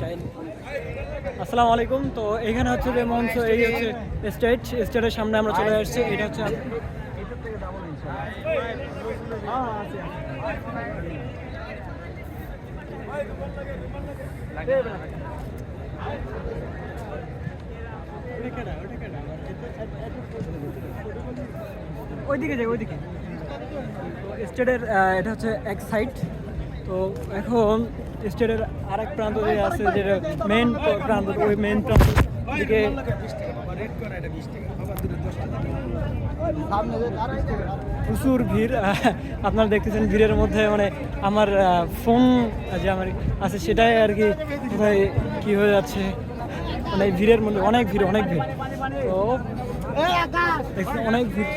Palestine আসসালামু আলাইকুম। তো এখানে হচ্ছে যে মঞ্চ এই হচ্ছে স্টেজ স্টেজের সামনে আমরা চলে আসছি। এটা হচ্ছে ওইদিকে যাই ওইদিকে। স্টেটের এটা হচ্ছে এক সাইড তো এখন স্টেটের আরেক প্রান্ত যে আছে, যেটা মেন প্রান্ত, ওই মেন প্রান্ত দিকে প্রচুর ভিড়। আপনারা দেখতেছেন ভিড়ের মধ্যে মানে আমার ফোন যে আমার আছে, সেটাই আর কি কোথায় কী হয়ে যাচ্ছে। মানে ভিড়ের মধ্যে অনেক ভিড় অনেক ভিড়। তো অনেক ভিড়।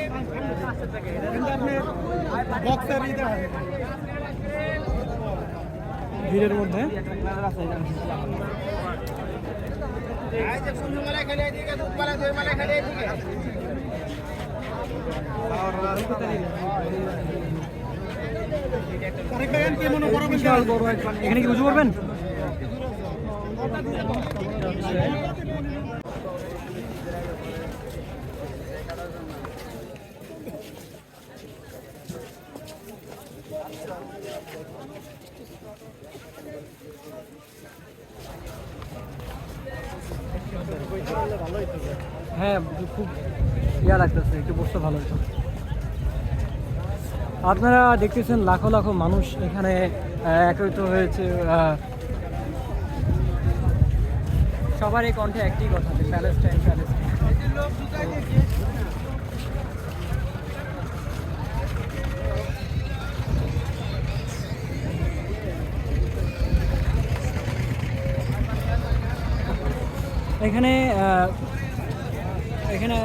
ভিড়ের মধ্যে। এখানে কি বুঝতে পারবেন হ্যাঁ খুব ইয়া লাগতেছে একটু বসতে ভালো হতো আপনারা দেখতেছেন লাখো লাখো মানুষ এখানে একত্রিত হয়েছে আহ, সবারই কণ্ঠে একটি কথা যে প্যালেস্টাইন প্যালেস্টাইন। এখানে এখানে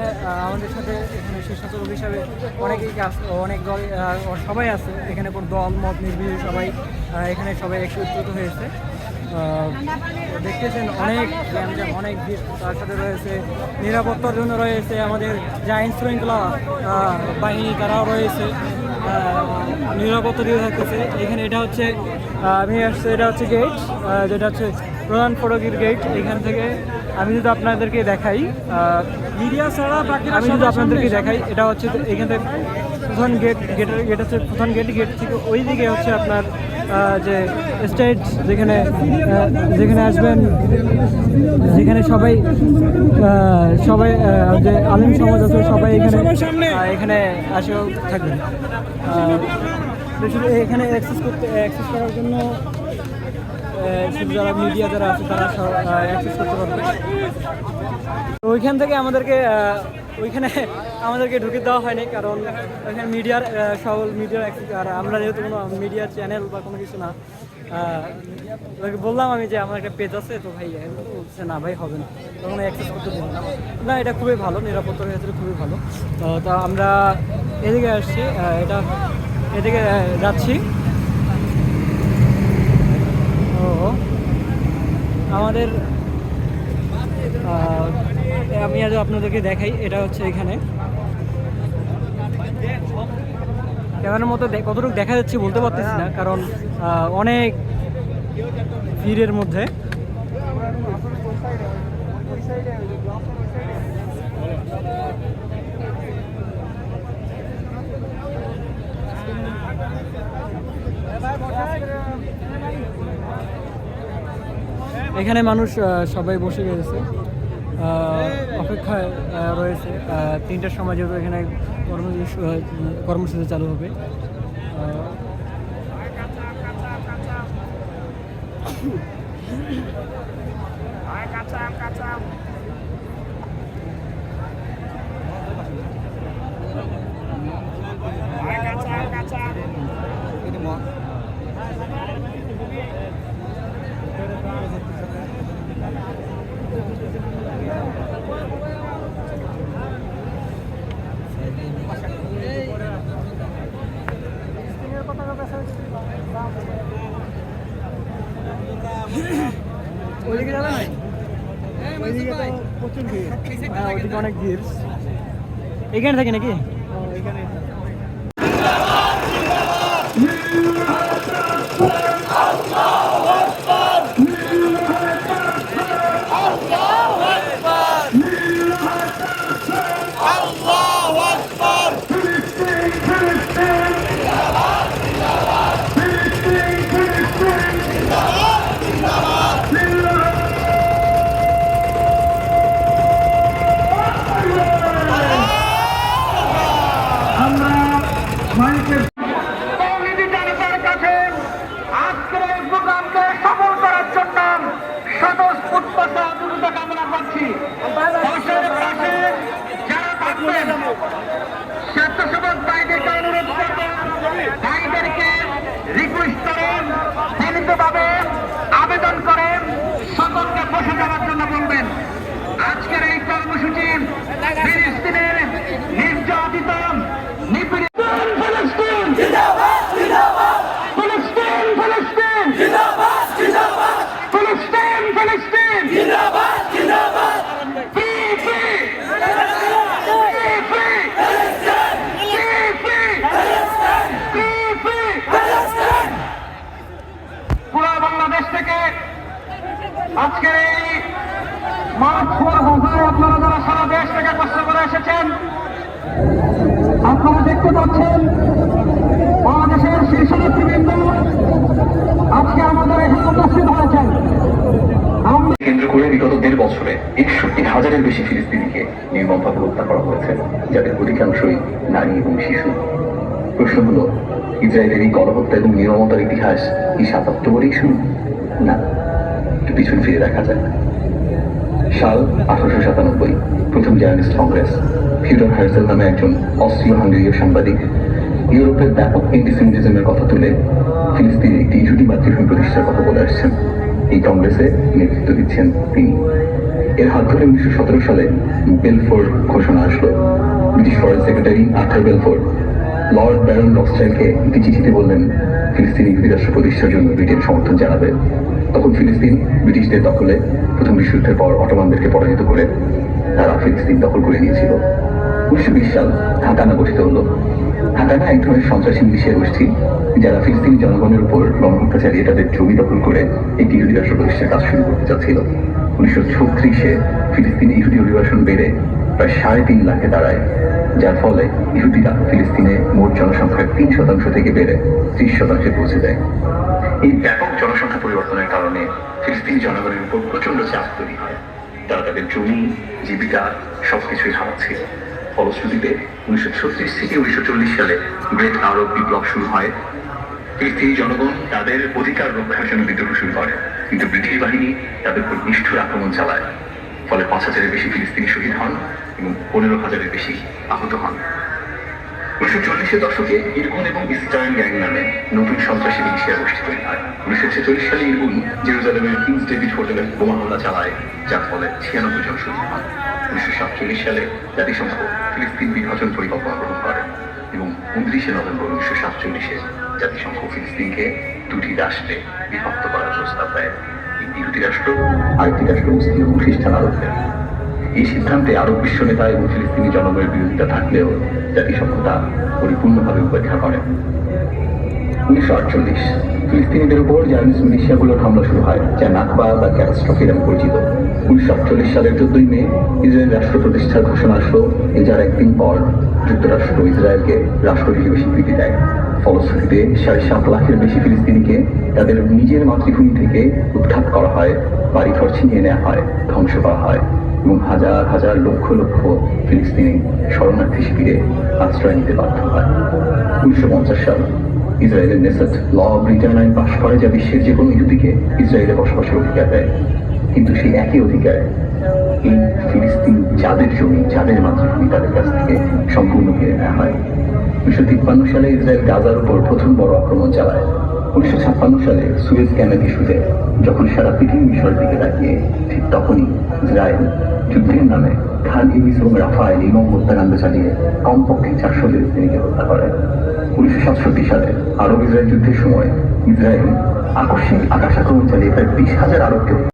আমাদের সাথে এখানে স্বেচ্ছাসেবক হিসাবে অনেকেই কাজ অনেক দল সবাই আছে। এখানে কোনো দল, মত নির্বিশেষে সবাই এখানে সবাই একত্রিত হয়েছে। দেখতেছেন অনেক অনেক তার সাথে রয়েছে নিরাপত্তার জন্য রয়েছে আমাদের যে আইন শৃঙ্খলা বাহিনী, তারাও রয়েছে। নিরাপত্তা দিয়ে থাকতেছে। এখানে এটা হচ্ছে আমি আসছে, এটা হচ্ছে গেট যেটা হচ্ছে প্রধান ফটকের গেট এখান থেকে আমি যদি আপনাদেরকে দেখাই মিডিয়া ছাড়া আমি যদি আপনাদেরকে দেখাই এটা হচ্ছে এখান থেকে প্রধান গেট গেটের গেট হচ্ছে প্রধান গেট গেট থেকে ওই দিকে হচ্ছে আপনার যে স্টেজ যেখানে যেখানে আসবেন যেখানে সবাই সবাই যে আলিম সমাজ আছে সবাই এখানে এখানে আসেও থাকবেন। এখানে অ্যাক্সেস করতে অ্যাক্সেস করার জন্য যারা মিডিয়া যারা আছে, তারা অ্যাক্সেস করতে পারবে। ওইখান থেকে আমাদেরকে ওইখানে আমাদেরকে ঢুকে দেওয়া হয়নি, কারণ ওইখানে মিডিয়ার সকল মিডিয়ার আর আমরা যেহেতু কোনো মিডিয়ার চ্যানেল বা কোনো কিছু না বললাম আমি যে আমার একটা পেজ আছে, তো ভাই বলছে, না ভাই, হবে না। তখন অ্যাক্সেস করতে দেবো না, এটা খুবই ভালো নিরাপত্তার ক্ষেত্রে খুবই ভালো। তা আমরা এদিকে আসছি এটা, এদিকে যাচ্ছি। আমাদের আমি আজ আপনাদেরকে দেখাই, এটা হচ্ছে এখানে। ক্যামেরার মতো কতটুকু দেখা যাচ্ছে বলতে পারতেছি না, কারণ অনেক ভিড়ের মধ্যে। এখানে মানুষ সবাই বসে গেছে অপেক্ষায় রয়েছে। তিনটার সময় যেহেতু এখানে কর্মসূচি চালু হবে। ওইদিকে যাবে না প্রচুর ভিড় হ্যাঁ অনেক ভিড় এখানে থাকে নাকি এখানে একষট্টি হাজারের বেশি ফিলিস্তিনিকে নির্মমভাবে হত্যা করা হয়েছে, যাদের অধিকাংশই নারী এবং শিশু। প্রশ্ন হলো, ইসরায়েলের এই গণহত্যা এবং নির্মমতার ইতিহাস কি সাতাত্তরেই শুরু? না, একটু পিছন ফিরে দেখা যাক। সাল আঠারোশো সাতানব্বই, প্রথম জার্নালিস্ট কংগ্রেস, ফিউডার হার্সেল নামে একজন অস্ট্রিয় হাঙ্গেরীয় সাংবাদিক, ইউরোপের ব্যাপক অ্যান্টিসেমিটিজমের কথা তুলে ফিলিস্তিনের একটি ইহুদি মাতৃভূমি প্রতিষ্ঠার কথা বলে আসছেন। এই কংগ্রেসে নেতৃত্ব দিচ্ছেন তিনি। এর হাত ধরে উনিশশো সতেরো সালে বেলফোর ঘোষণা আসলো। British foreign secretary Arthur Balfour lord baron রক্সচাইলকে একটি চিঠিতে বললেন, ফিলিস্তিনি রাষ্ট্র প্রতিষ্ঠার জন্য ব্রিটেন সমর্থন জানাবে। তখন ফিলিস্তিন ব্রিটিশদের দখলে প্রথম বিশ্বযুদ্ধের পর অটোমানদেরকে পরাজিত করে তারা ফিলিস্তিন দখল করে নিয়েছিল। উনিশশো বিশ সাল হাতানা গঠিত হলো। হাতানা এক ধরনের সন্ত্রাসী মিলিশিয়া গোষ্ঠী, যারা ফিলিস্তিনি জনগণের উপর গণহত্যা চালিয়ে তাদের জমি দখল করে একটি ইহুদি রাষ্ট্র প্রতিষ্ঠার কাজ শুরু করতে চাচ্ছিল। উনিশশো ছত্রিশে ফিলিস্তিনি ইহুদি অভিবাসন বেড়ে প্রায় সাড়ে তিন লাখে দাঁড়ায়, যার ফলে ইহুদিরা ফিলিস্তিনে মোট জনসংখ্যার তিন শতাংশ থেকে বেড়ে ত্রিশ শতাংশে পৌঁছে দেয় এই ব্যাপক জনসংখ্যা পরিবর্তনের কারণে ফিলিস্তিনি জনগণের উপর প্রচণ্ড চাপ তৈরি হয়। তারা তাদের জমি, জীবিকা, সবকিছুই হারাচ্ছিল ফলশ্রুতিতে উনিশশো ছত্রিশ থেকে উনিশশো চল্লিশ সালে গ্রেট আরব বিপ্লব শুরু হয়। ফিলিস্তিনি জনগণ তাদের অধিকার রক্ষার জন্য বিদ্রোহ শুরু করে। কিন্তু ব্রিটিশ বাহিনী তাদের উপর নিষ্ঠুর আক্রমণ চালায়। ফলে পাঁচ হাজারের বেশি ফিলিস্তিনি শহীদ হন এবং পনেরো হাজারের বেশি আহত হন। উনিশশো চল্লিশের দশকে ইরগুন এবং ইস্টার্ন গ্যাং নামে নতুন সন্ত্রাসী মিলিশিয়া গোষ্ঠী তৈরি হয়। উনিশশো ছেচল্লিশ সালে ইরগুন জেরুজালেমের কিংস ডেভিড হোটেলে বোমা হামলা চালায়, যার ফলে ছিয়ানব্বই জন শহীদ হন। উনিশশো সাতচল্লিশ সালে জাতিসংঘ ফিলিস্তিন বিভাজন পরিকল্পনা গ্রহণ করে এবং উনত্রিশে নভেম্বর উনিশশো সাতচল্লিশে জাতিসংঘ ফিলিস্তিনকে দুটি রাষ্ট্রে বিভক্ত করার প্রস্তাব দেয়। একটি রাষ্ট্র, আরেকটি রাষ্ট্র মুসলিম এবং খ্রিস্টান আরবদের। এই সিদ্ধান্তে আরব বিশ্ব নেতা এবং ফিলিস্তিনি জনগণের বিরোধিতা থাকলেও জাতিসংঘ তা পরিপূর্ণভাবে উপেক্ষা করে। উনিশশো আটচল্লিশ, ফিলিস্তিনিদের উপর জার্মানিস মিলিশিয়াগুলোর হামলা শুরু হয়, যা নাকবা বা ক্যাটাস্ট্রফি নামে পরিচিত। উনিশশো আটচল্লিশ সালের চোদ্দই মে, ইসরায়েল রাষ্ট্র প্রতিষ্ঠার ঘোষণা আসলো এ যার একদিন পর যুক্তরাষ্ট্র ইসরায়েলকে রাষ্ট্র হিসেবে স্বীকৃতি দেয়। ফলশ্রুতিতে সাড়ে সাত লাখের বেশি ফিলিস্তিনিকে তাদের নিজের মাতৃভূমি থেকে উৎখাত করা হয়, বাড়িঘর ছিনিয়ে নেওয়া হয়, ধ্বংস করা হয় এবং হাজার হাজার লক্ষ লক্ষ ফিলিস্তিনি শরণার্থী শিবিরে আশ্রয় নিতে বাধ্য হয়। উনিশশো পঞ্চাশ সাল ইসরায়েলের নেসেট ল অব রিটার্ন আইন পাশ করে, যা বিশ্বের যে কোনো ইহুদিকে ইসরায়েলে বসবাসের অধিকার দেয়। কিন্তু সেই একই অধিকার এই ফিলিস্তিন যাদের জমি যাদের মাতৃভূমি তাদের কাছ থেকে সম্পূর্ণ কেড়ে নেওয়া হয়। উনিশশো তিপ্পান্ন সালে ইসরায়েল গাজার উপর প্রথম বড় আক্রমণ চালায়। উনিশশো ছাপ্পান্ন সালে সুয়েজ ক্যানেল ইস্যুতে যখন সারা পৃথিবী মিশরের দিকে তাকিয়ে, ঠিক তখনই ইসরায়েল যুদ্ধের নামে খান ইউনিস এবং রাফায়েল ইমাম হত্যাকাণ্ড চালিয়ে কমপক্ষে চারশো ফিলিস্তিনিকে হত্যা করে। উনিশশো সাতষট্টি সালে আরব ইসরায়েল যুদ্ধের সময় ইসরায়েল আকস্মিক আকাশ আক্রমণ চালিয়ে প্রায় বিশ হাজার আরবকে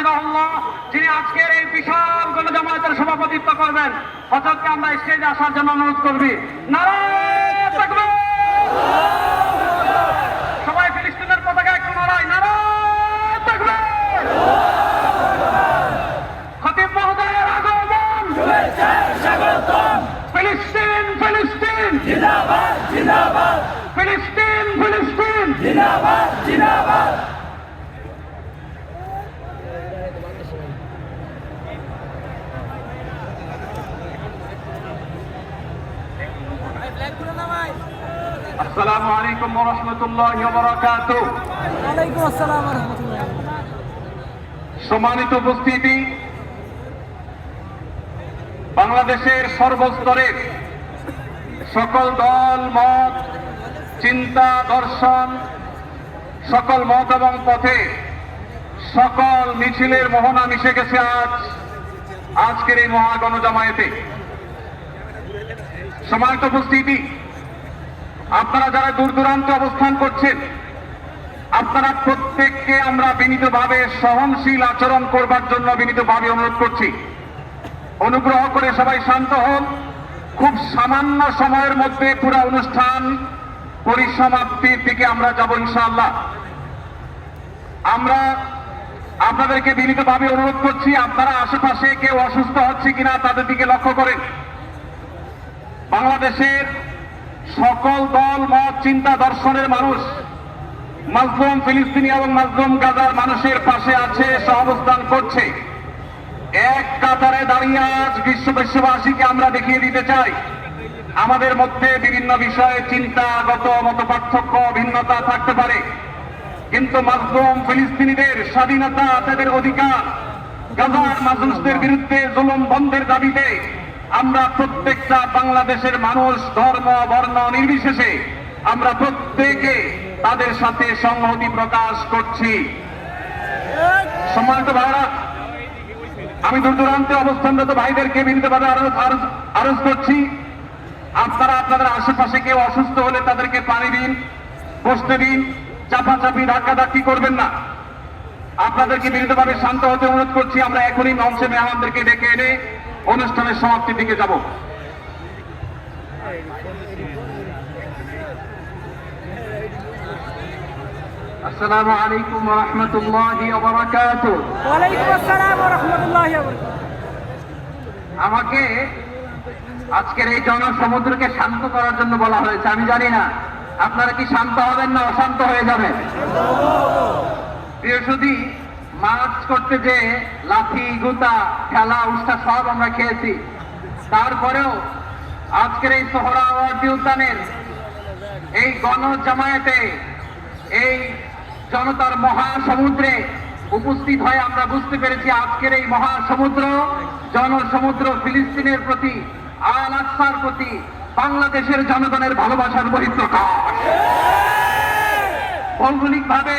মালিক হাফিজাহুল্লাহ, যিনি আজকের এই বিশাল গণজামায়াতের সভাপতিত্ব করবেন। হজরতকে আমরা স্টেজে আসার জন্য অনুরোধ করবি! সবাই ফিলিস্তিনের পতাকা একটু নারায় তাকবীর! খতিব মহোদয়ের আগমন! ফিলিস্তিন ফিলিস্তিন! ফিলিস্তিন ফিলিস্তিন! আসসালামু আলাইকুম ওয়া রাহমাতুল্লাহি ওয়া বারাকাতুহু ওয়ালাইকুম আসসালাম রহমতুল্লাহ সম্মানিত উপস্থিতি বাংলাদেশের সর্বস্তরের সকল দল মত চিন্তা দর্শন সকল মত এবং পথে সকল মিছিলের মোহনা মিশে গেছে আজ আজকের এই মহাগণজামায়াতে সম্মানিত উপস্থিতি আপনারা যারা দূর দূরান্তে অবস্থান করছেন, আপনারা প্রত্যেককে আমরা বিনীতভাবে সহনশীল আচরণ করবার জন্য বিনীতভাবে অনুরোধ করছি। অনুগ্রহ করে সবাই শান্ত হন। খুব সামান্য সময়ের মধ্যে পুরো অনুষ্ঠান পরিসমাপ্তির দিকে আমরা যাব ইনশাআল্লাহ। আমরা আপনাদেরকে বিনীতভাবে অনুরোধ করছি, আপনারা আশেপাশে কেউ অসুস্থ হচ্ছে কিনা তাদের দিকে লক্ষ্য করেন। বাংলাদেশের সকল দল, মত, চিন্তা, দর্শনের মানুষ মাজলুম ফিলিস্তিনি এবং মাজলুম গাজার মানুষের পাশে আছে সহাবস্থান করছে। এক কাতারে দাঁড়িয়ে আজ বিশ্ব বিশ্ববাসীকে আমরা দেখিয়ে দিতে চাই। আমাদের মধ্যে বিভিন্ন বিষয়ে চিন্তাগত মত পার্থক্য, ভিন্নতা থাকতে পারে। কিন্তু মাজলুম ফিলিস্তিনিদের স্বাধীনতা, তাদের অধিকার, গাজার মানুষদের বিরুদ্ধে জুলুম বন্ধের দাবিতে আমরা প্রত্যেকটা বাংলাদেশের মানুষ ধর্ম, বর্ণ নির্বিশেষে আমরা প্রত্যেকে তাদের সাথে সংহতি প্রকাশ করছি। সম্মানিত ভাইরা আমি দূর দূরান্তে অবস্থানরত ভাইদেরকে বিনীতভাবে আরো- আরো- আরজ করছি। আপনারা আপনাদের আশেপাশে কেউ অসুস্থ হলে তাদেরকে পানি দিন, বসতে দিন, চাপাচাপি, ধাক্কাধাক্কি করবেন না। আপনাদেরকে বিনীতভাবে শান্ত হতে অনুরোধ করছি। আমরা এখনই মঞ্চে মেহমানদেরকে ডেকে এনে অনুষ্ঠানের সমাপ্তির দিকে যাব। আসসালামু আলাইকুম রহমতুল্লাহি আসসালাম আমাকে আজকের এই জনসমুদ্রকে শান্ত করার জন্য বলা হয়েছে আমি জানি না। আপনারা কি শান্ত হবেন না অশান্ত হয়ে যাবেন? বৃহস্পতি মাছ করতে যে লাঠি, গুতা খেলা উষ্ঠা সব আমরা খেয়েছি। তারপরেও আজকের এই সোহরাওয়ার্দী উদ্যানের এই গণ জামায়াতে এই জনতার মহাসমুদ্রে উপস্থিত হয়ে আমরা বুঝতে পেরেছি আজকের এই মহাসমুদ্র, জনসমুদ্র ফিলিস্তিনের প্রতি, আল আকসার প্রতি, বাংলাদেশের জনগণের ভালোবাসার বহিঃপ্রকাশ। ভৌগোলিক ভাবে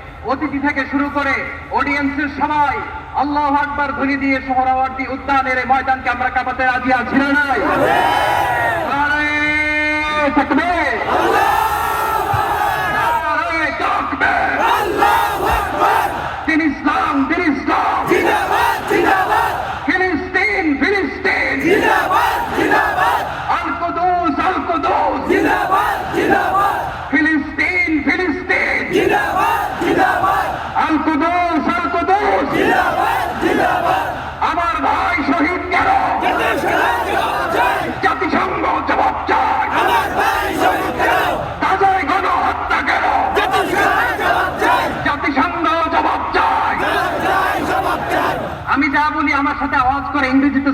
অতিথি থেকে শুরু করে অডিয়েন্সের সবাই আল্লাহ আকবার ধ্বনি দিয়ে সোহরাওয়ার্দী উদ্যানের এই ময়দানকে আমরা কাঁপাতে রাজি আছি না। নাই নারায়ে তাকবীর! নারায়ে তাকবীর! দিন ইসলাম দিন ইসলাম। ফিলিস্তিন ফিলিস্তিন। আল কুদুস আল কুদুস ফিলিস্তিন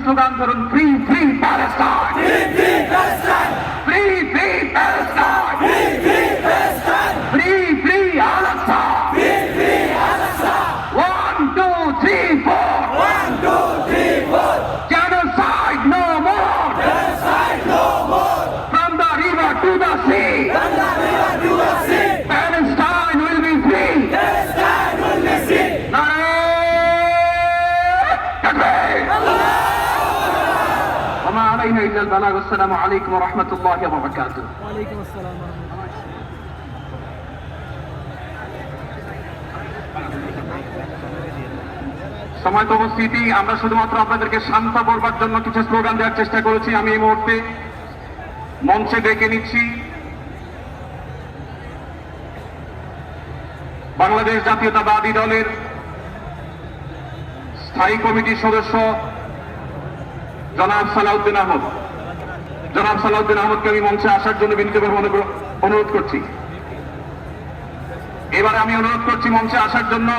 স্লোগান ধরুন ফ্রি ফ্রি আল বালাগ আসসালামু। সময় উপস্থিতি আমরা শুধুমাত্র আপনাদেরকে শান্ত করবার জন্য কিছু স্লোগান দেওয়ার চেষ্টা করেছি। আমি এই মুহূর্তে মঞ্চে ডেকে নিচ্ছি। বাংলাদেশ জাতীয়তাবাদী দলের স্থায়ী কমিটির সদস্য জনাব সালাউদ্দিন আহমদ। জনাব সালাউদ্দিন আহমদকে আমি মঞ্চে আসার জন্য বিনীতভাবে অনুরোধ করছি। এবারে আমি অনুরোধ করছি মঞ্চে আসার জন্য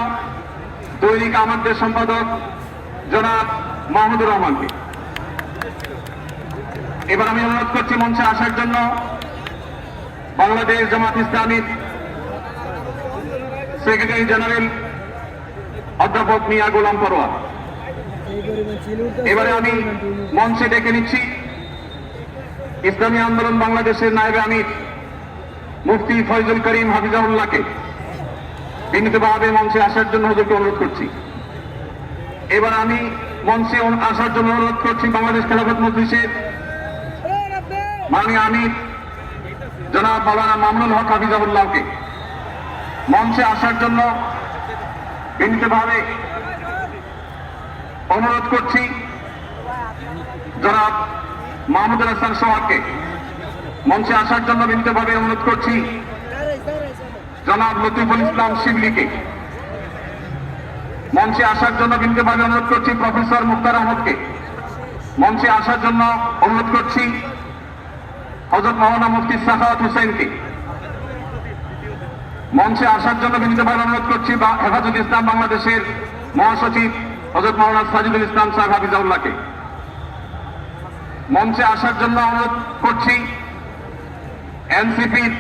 দৈনিক আমাদের সম্পাদক জনাব মাহমুদুর রহমানকে। এবার আমি অনুরোধ করছি মঞ্চে আসার জন্য বাংলাদেশ জামাত ইসলামীর সেক্রেটারি জেনারেল অধ্যাপক মিয়া গোলাম তো এবারে আমি মঞ্চে ডেকে নিচ্ছি ইসলামী আন্দোলন বাংলাদেশের নায়েবে আমির মুফতি ফয়জুল করিম হাফিজাউল্লাহকে বিনীতভাবে মঞ্চে আসার জন্য হুজুরকে অনুরোধ করছি। এবার আমি মঞ্চে আসার জন্য অনুরোধ করছি বাংলাদেশ খেলাফত মজলিসের মাননীয় আমির জনাব মাওলানা মামুনুল হক হাফিজাউল্লাহকে মঞ্চে আসার জন্য বিনীতভাবে অনুরোধ করছি জনাব মাহমুদুল হাসান সোহাগকে মঞ্চে আসার জন্য বিনীতভাবে অনুরোধ করছি। জনাব লতিফুল ইসলাম শিবলিকে মঞ্চে আসার জন্য বিনীতভাবে অনুরোধ করছি, প্রফেসর মুক্তার আহমদকে মঞ্চে আসার জন্য অনুরোধ করছি হজরত মৌলানা মুফতি সাখাওয়াত হোসেনকে মঞ্চে আসার জন্য বিনীতভাবে অনুরোধ করছি, বা হেফাজত ইসলাম বাংলাদেশের মহাসচিব হজরত মাওলানা সাজিদুল ইসলাম সাহেব হাফিজাউল্লাহকে। মঞ্চে আসার জন্য অনুরোধ করছি। এনসিপির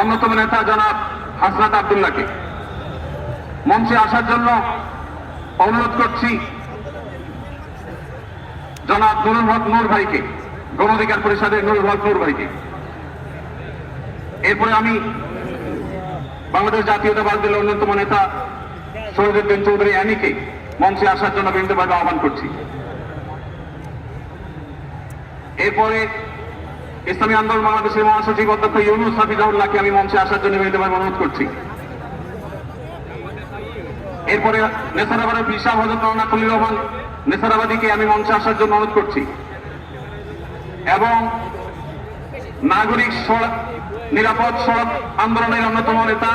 অন্যতম নেতা জনাব হাসনাত আবদুল্লাহকে। মঞ্চে আসার জন্য অনুরোধ করছি জনাব নুরুল হক নূর ভাইকে, গণ অধিকার পরিষদের নুরুল হক নূর ভাইকে। এরপরে আমি বাংলাদেশ জাতীয়তাবাদ দলের অন্যতম নেতা শহীদুদ্দিন চৌধুরী অ্যানিকে মঞ্চে আসার জন্য বিন্দুভাবে আহ্বান করছি। এরপরে ইসলামী আন্দোলন বাংলাদেশের মহাসচিব অধ্যক্ষ ইউনুস হাফিজাউল্লাহকে আমি মঞ্চে আসার জন্য বিন্দুভাবে অনুরোধ করছি। এরপরে নেসারাবাদের বিশাল হজরত মৌলানা খলিল রহমান নেসারাবাদীকে আমি মঞ্চে আসার জন্য অনুরোধ করছি। এবং নাগরিক সড়ক নিরাপদ সড়ক আন্দোলনের অন্যতম নেতা